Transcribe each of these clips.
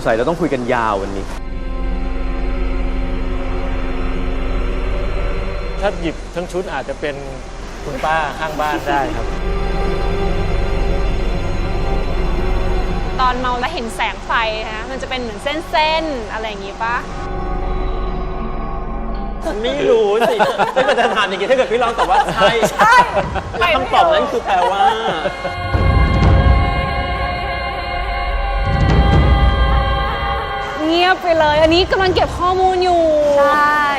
งสัยเราต้องคุยกันยาววันนี้ ถ้าหยิบทั้งชุดอาจจะเป็นคุณป้าข้างบ้านได้ครับ ตอนเมาแล้วเห็นแสงไฟฮะมันจะเป็นเหมือนเส้นๆอะไรอย่างงี้ปะไม่รู้สิถ้าเกิดจะถามอย่างงี้ถ้าเกิดพี่ลองตอบว่าใช่ใช่แล้วคำตอบนั้นคือแปลว่า เงียบไปเลย อันนี้กำลังเก็บข้อมูลอยู่ ใช่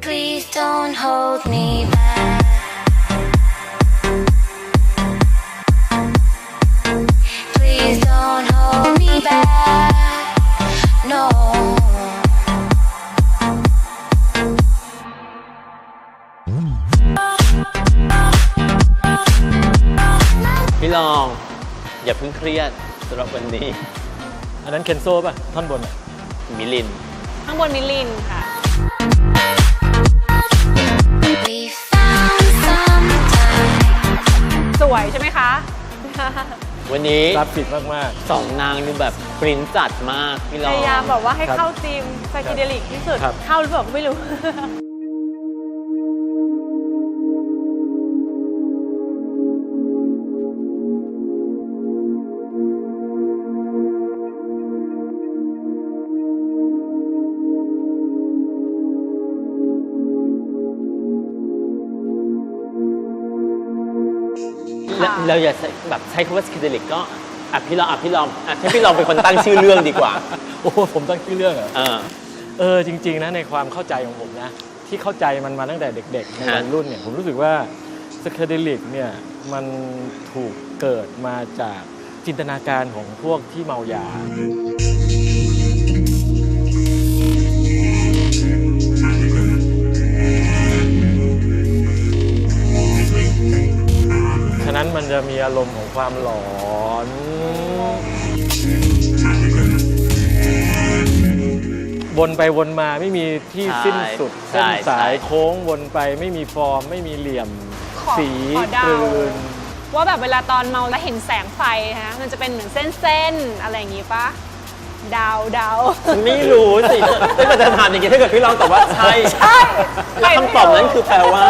Please don't hold me back. พี่ลอง อย่าเพิ่งเครียดสำหรับวันนี้ อันนั้นเคนโซป่ะ ท่อนบนอะมิลิน ข้างบนมิลลินค่ะ We found some time. สวยใช่ไหมคะ วันนี้กราฟิกมากสองนางดูแบบปริ้นจัดมากพี่ลพอง ยายามแบบว่าให้ครับเข้าธีมไซคิเดลิกที่สุดครับเข้าหรือเปล่าก็ไม่รู้ เราอย่าใช้แบบใช้คำว่าสคิเดลิกก็อะพี่ลองอะพี่ลองอะให้พี่ลองเป็นคนตั้งชื่อเรื่องดีกว่าๆโอ้โหผมตั้งชื่อเรื่องเหรอ เออ เออจริงๆนะในความเข้าใจของผมนะ ที่เข้าใจมันมาตั้งแต่เด็กๆในฮะ วัยรุ่นเนี่ยผมรู้สึกว่าสเคเดลิกเนี่ยมันถูกเกิดมาจากจินตนาการของพวกที่เมายา ฉะนั้นมันจะมีอารมณ์ของความหลอนวนไปวนมาไม่มีที่ใช่สิ้นสุดใช่เส้นสายใช่ โค้งวนไปไม่มีฟอร์ม ไม่มีเหลี่ยม ขอสีขอเดา กลืน ว่าแบบเวลาตอนเมาแล้วเห็นแสงไฟฮะมันจะเป็นเหมือนเส้นๆ อะไรอย่างงี้ปะเดาเดาไม่รู้สิถ้าเกิดจะถามอย่างงี้ถ้าเกิดพี่ลองตอบว่าใช่ใช่ แล้วคำตอบนั้นคือแปลว่า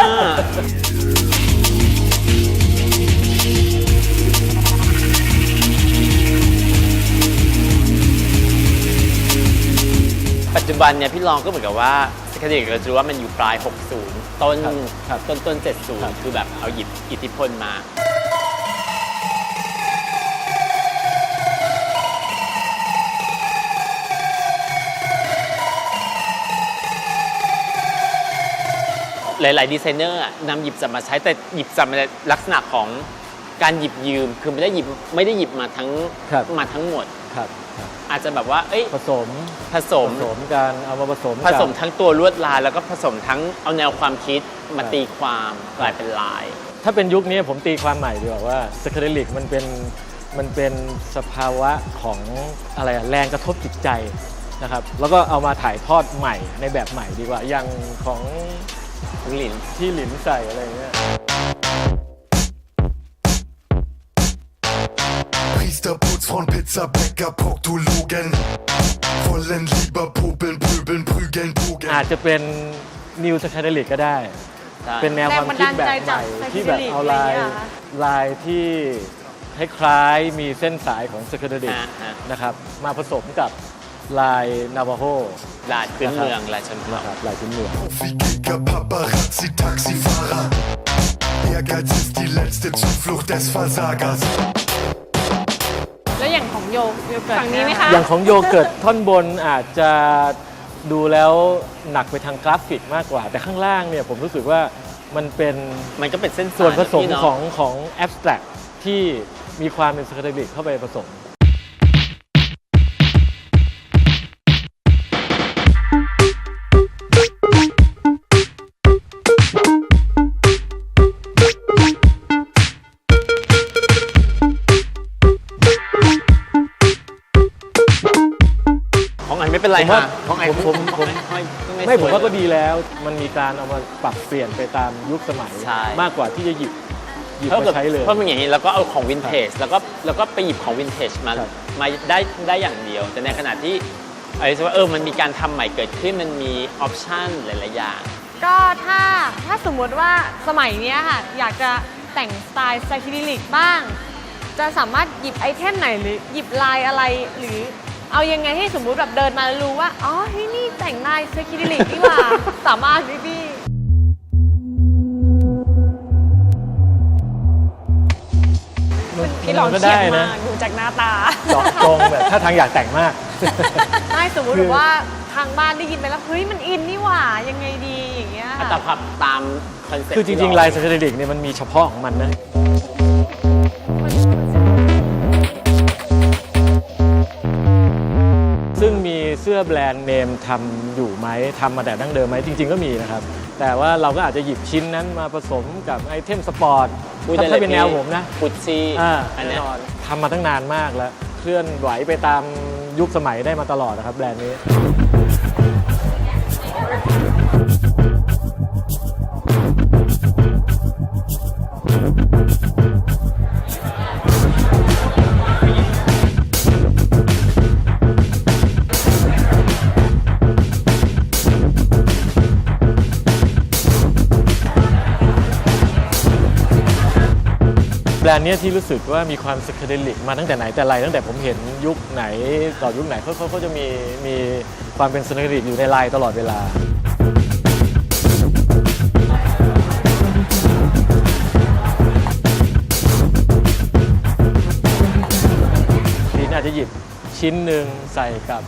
บันเนี่ยพี่ลองก็เหมือนกับว่าสคดีเราจะรู้ว่ามันอยู่ปลาย 60 ต้นครับครับต้นต้นครับ70 คือแบบเอาหยิบอิทธิพลมา หลาย ๆ ดีไซเนอร์อะนำหยิบจับมาใช้แต่หยิบจับมาในลักษณะของการหยิบยืม คือไม่ได้หยิบไม่ได้หยิบมาทั้งครับ มาทั้งหมด ครับครับ อาจจะแบบว่าเอ้ยผสมผสมผสมกันเอามาผสมผกันสมทั้งตัวลวดลาย แล้วก็ผสมทั้งเอาแนวความคิดมาตีความกลายเป็นลาย ถ้าเป็นยุคนี้ผมตีความใหม่ดีกว่าว่าสเคเดลิกมันเป็นมันเป็นสภาวะของอะไรอะแรงกระทบจิตใจนะครับ แล้วก็เอามาถ่ายทอดใหม่ในแบบใหม่ดีกว่าอย่างของของหลิน ที่หลินใส่อะไรเงี้ย Priester, Putzfrauen, Pizza, Bäcker, Proktologen wollen lieber popeln, pöbeln, prügeln, อาจ pogeln. จะเป็นนิวสเคเดลิกก็ได้ ใช่ เป็นแนวความคิดแบบใหม่ที่แบบเอาลายลายที่คล้ายๆมีเส้นสายของสเคเดลิกฮะฮะ นะครับ มาผสมกับลายนาวาโฮลายพื้นเมืองลายชนเผ่านะครับลายพื้นเมือง Wie Giga, Paparazzi, Taxifahrer. Ehrgeiz ist die letzte Zuflucht des Versagers. โยเกิร์ตฝั่งนี้ไหมคะ อย่างของโยเกิร์ตท่อนบนอาจจะดูแล้วหนักไปทางกราฟิกมากกว่า แต่ข้างล่างเนี่ยผมรู้สึกว่ามันเป็นมันก็เป็นเส้นส่วนผสมพี่เาะ ของของแอบสแตรกที่มีความเป็นสเคเดลิกเข้าไปผสม เป็นไรผมว่าค่ะของไอ้ผมผมผมไม่ไม่ผมสยว่าก็ดีแล้ว มันมีการเอามาปรับเปลี่ยนไปตามยุคสมัย ใช่ มากกว่าที่จะหยิบหยิบเพราะมาเกิดใช้เลย เพราะมันอย่างนี้แล้วก็เอาของวินเทจแล้วก็แล้วก็ไปหยิบของวินเทจมาครับ มาได้ได้อย่างเดียว แต่ในขณะที่ไอ้ว่าเออมันมีการทำใหม่เกิดขึ้นมันมีออปชันหลาย ๆ อย่าง ก็ถ้าถ้าสมมติว่าสมัยเนี้ยค่ะ อยากจะแต่งสไตล์ไซคิเดลิกบ้าง จะสามารถหยิบไอเทมไหนหรือหยิบลายอะไรหรือ เอายังไงให้สมมุติแบบเดินมาแล้วรู้ว่า อ๋อเฮ้ยนี่แต่งลายไซคิเดลิกนี่หว่า สามารถพี่พี่พี่ลองก็เขียได้นนะมาดูจากหน้าตาเจาะจงแบบถ้าทางอยากแต่งมาก ไม่สมมุติคือว่าทางบ้านได้ยินไปแล้วเฮ้ยมันอินนี่หว่ายังไงดีอย่างเงี้ยถ้าค่ะตามครับตามคอนเซ็ปต์คือจริงๆลายสเตติกเนี่ยมันมีเฉพาะของมันนะ เสื้อแบรนด์เนมทำอยู่ไหมทำมาแต่ดั้งเดิมไหมจริง ๆก็มีนะครับ แต่ว่าเราก็อาจจะหยิบชิ้นนั้นมาผสมกับไอเทมสปอร์ตพูดได้ถ้าเลยเป็นแนวผมนะกุชชี่อ่าอันแน่เนี้ยนอนทำมาตั้งนานมากแล้ว เคลื่อนไหวไปตามยุคสมัยได้มาตลอดนะครับแบรนด์นี้ แบรนด์เนี้ยที่รู้สึกว่ามีความสคเดลิกมาตั้งแต่ไหนแต่ไรตั้งแต่ผมเห็นยุคไหนต่อยุคไหนเขาเขาเขาจะมีมีความเป็นสคเดลิกอยู่ในลายตลอดเวลาดีนอาจจะหยิบชิ้นหนึ่งใส่กับ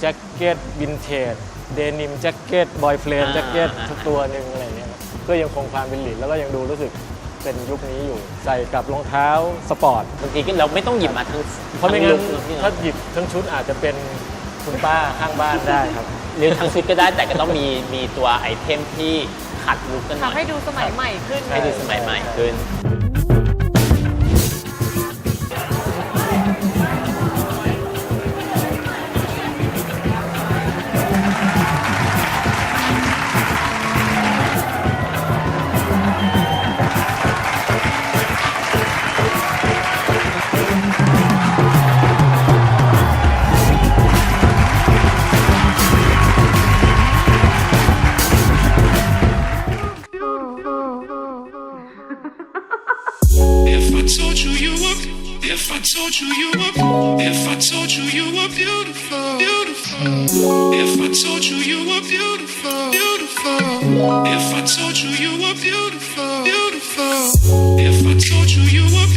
แจ็คเก็ตวินเทจเดนิมแจ็คเก็ตบอยเฟรนอ่าแจ็คเก็ตอ่าสักตัวหนึ่งอะไรอย่างเงี้ยครับก็ยังคงความเป็นหลินแล้วก็ยังดูรู้สึก เป็นยุคนี้อยู่ ใส่กับรองเท้าสปอร์ต บางทีก็เราไม่ต้องหยิบมาทั้งเพราะไม่งั้นทั้งลุคพี่ถ้าเนาะหยิบทั้งชุดอาจจะเป็นคุณป้าข้างบ้านได้ครับ หรือทั้งชุดก็ได้แต่ก็ต้องมีมีตัวไอเทมที่ขัดลุคกันหน่อยทำให้ดูสมัยใหม่ขึ้น ให้ดูสมัยใหม่ขึ้น told you you were, if I told you you were beautiful, beautiful. If I told you you were beautiful, beautiful. If I told you you were beautiful, beautiful. If I told you you were,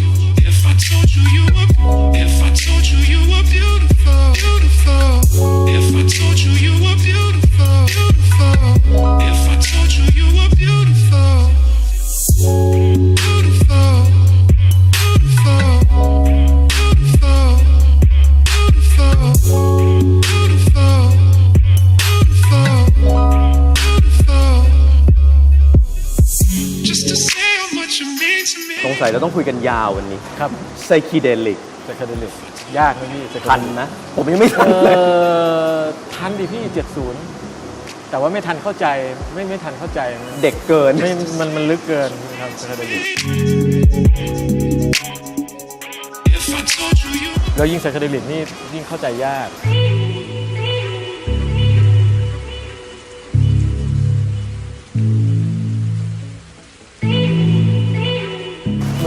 if I told you you were, if I told you you were beautiful, beautiful. If I told you you were เราต้องคุยกันยาววันนี้ครับไซคีเดลิกสคเดลิกยากไหมพี่ psychedelic ทันนะ ผมยังไม่ทันเอเลยอทันดิพี่ 70 แต่ว่าไม่ทันเข้าใจไม่ไม่ทันเข้าใจเด็กเกิน ไม่มันมันลึกเกินครับสคเดลิก If I told you you แล้วยิ่งไซคเดลิกนี่ยิ่งเข้าใจยาก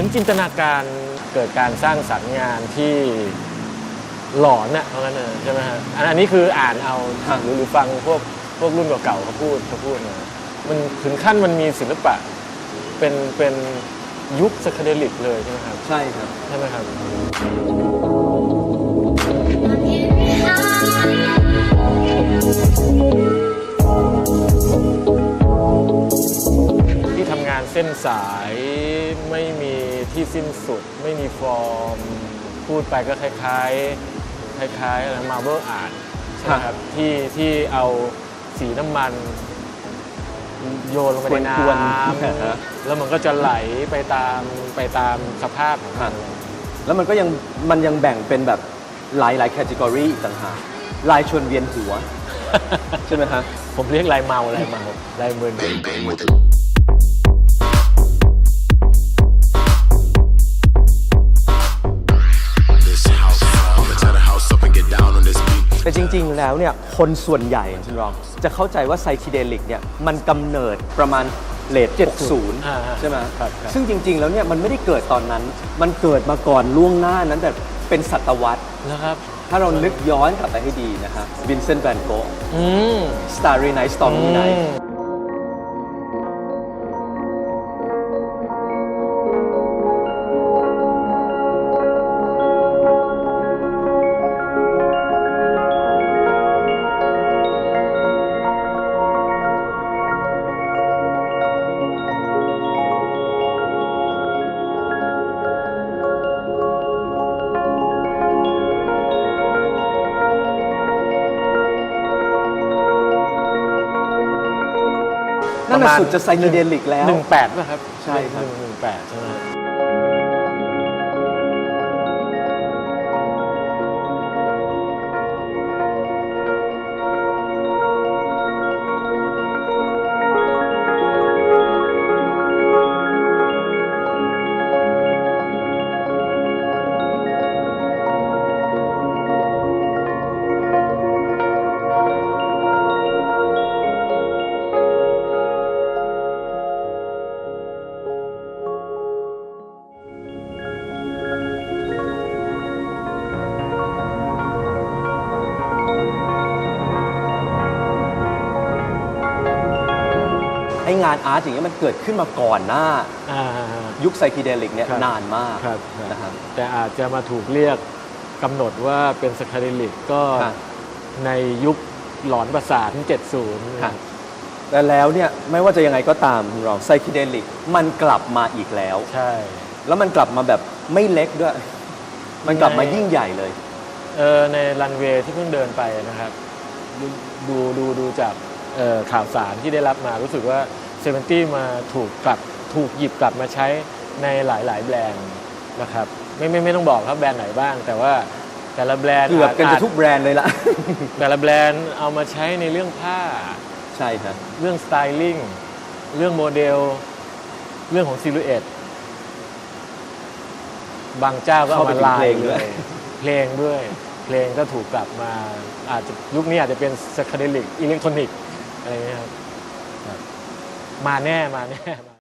นจินตนาการเกิดการสร้างสรรค์งานที่หลอนน่ะเพราะงั้นใช่ไหมฮะอันอันนี้คืออ่านเอาหรือหรือฟังพวกพวกรุ่นเก่าๆเขาพูดเขาพูดมามันถึงขั้นมันมีศิลปะเป็นเป็นยุคสคเดลิกเลยใช่ไหมครับ ใช่ครับใช่ไหมครับ ที่ทำงานเส้นสายไม่มีที่สิ้นสุด ไม่มีฟอร์ม พูดไปก็คล้ายๆคล้ายๆอะไรมาเบิลอาร์ตใช่ไหมครับที่ที่เอาสีน้ำมัน โยนลงไปในน้กวนๆำแล้วมันก็จะไหลไปตามไปตามสภาพของมันแล้วมันก็ยังมันยังแบ่งเป็นแบบหลายหลายแคตตากรีอีกต่างหากลายชวนเวียนหัว ใช่ไหมฮะผมเรียกลายเมาลายเมาลายมึน ริง ๆ แล้วเนี่ยคนส่วนใหญ่คุณรองจะเข้าใจว่าไซคิเดลิกเนี่ยมันกำเนิดประมาณเลทอ่า70 ใช่ไหมครับครับซึ่งจริง ๆ แล้วเนี่ยมันไม่ได้เกิดตอนนั้น มันเกิดมาก่อนล่วงหน้านั้นแต่เป็นศตวรรษนะครับ ถ้าเรานึกย้อนกลับไปให้ดีนะครับวินเซนต์แวนโกอืม Starry Night Stormy Night นั่นน่ะสุดจะไซคิเดลิกแล้วหนึ่งแปดป่ะครับใช่ครับหนึ่งหนึ่งแปดใช่ไหม องานอาร์ตอย่างเงี้ยมันเกิดขึ้นมาก่อนหน้า อ่า ยุคไซคิเดลิกเนี่ยครับ นานมากครับนะครับ แต่อาจจะมาถูกเรียกกำหนดว่าเป็นสคาเดลิกก็ครับ ในยุคหลอนประสาท70ครับแต่แล้วเนี่ยไม่ว่าจะยังไงก็ตามคุณรองไซคิเดลิกมันกลับมาอีกแล้ว ใช่ แล้วมันกลับมาแบบไม่เล็กด้วย มันกลับมายิ่งใหญ่เลย เออในรันเวย์ที่เพิ่งเดินไปนะครับ ดูดูดูดูจากเอ่อข่าวสารที่ได้รับมารู้สึกว่า เซเวนตี้มาถูกกลับถูกหยิบกลับมาใช้ในหลาย ๆ แบรนด์นะครับไม่ไม่ไม่ต้องบอกครับแบรนด์ไหนบ้าง แต่ว่าแต่ละแบรนด์เกือบกันาจะจทุกแบรนด์เลยล่ะ แต่ละแบรนด์เอามาใช้ในเรื่องผ้า ใช่ครับ เรื่องสไตลิ่งเรื่องโมเดล เรื่องของซิลูเอตบางเจ้าก็เอาเข้าไปมาถึงลาเพลยงเลด้วยยเพลงด้วย เพลงก็ถูกกลับมาอาจจะยุคนี้อาจจะเป็นสคาเดลิกอิเล็กทรอนิกส์อะไรเงี้ยครับ มาแน่มาแน่